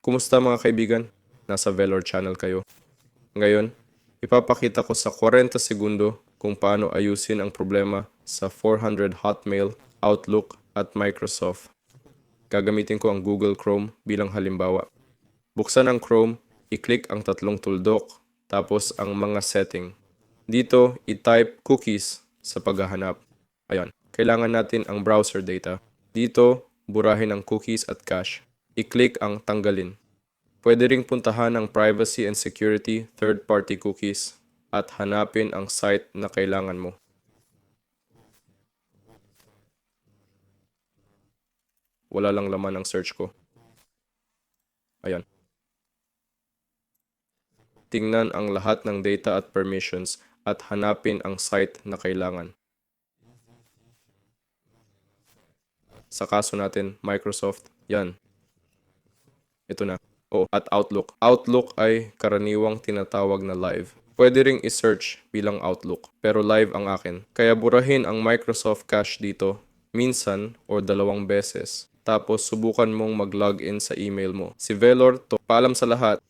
Kumusta mga kaibigan? Nasa Velor channel kayo. Ngayon, ipapakita ko sa 40 segundo kung paano ayusin ang problema sa 400 Hotmail, Outlook at Microsoft. Gagamitin ko ang Google Chrome bilang halimbawa. Buksan ang Chrome, i-click ang tatlong tuldok, tapos ang mga setting. Dito, i-type cookies sa paghahanap. Ayan, kailangan natin ang browser data. Dito, burahin ang cookies at cache. I-click ang tanggalin. Pwede ring puntahan ang privacy and security third-party cookies at hanapin ang site na kailangan mo. Wala lang laman ang search ko. Ayan. Tingnan ang lahat ng data at permissions at hanapin ang site na kailangan. Sa kaso natin, Microsoft, yan. Ito na. Oh, at Outlook. Outlook ay karaniwang tinatawag na live. Pwede ring i-search bilang Outlook, pero live ang akin. Kaya burahin ang Microsoft Cache dito, minsan o dalawang beses. Tapos subukan mong mag-login sa email mo. Si Velor to, paalam sa lahat,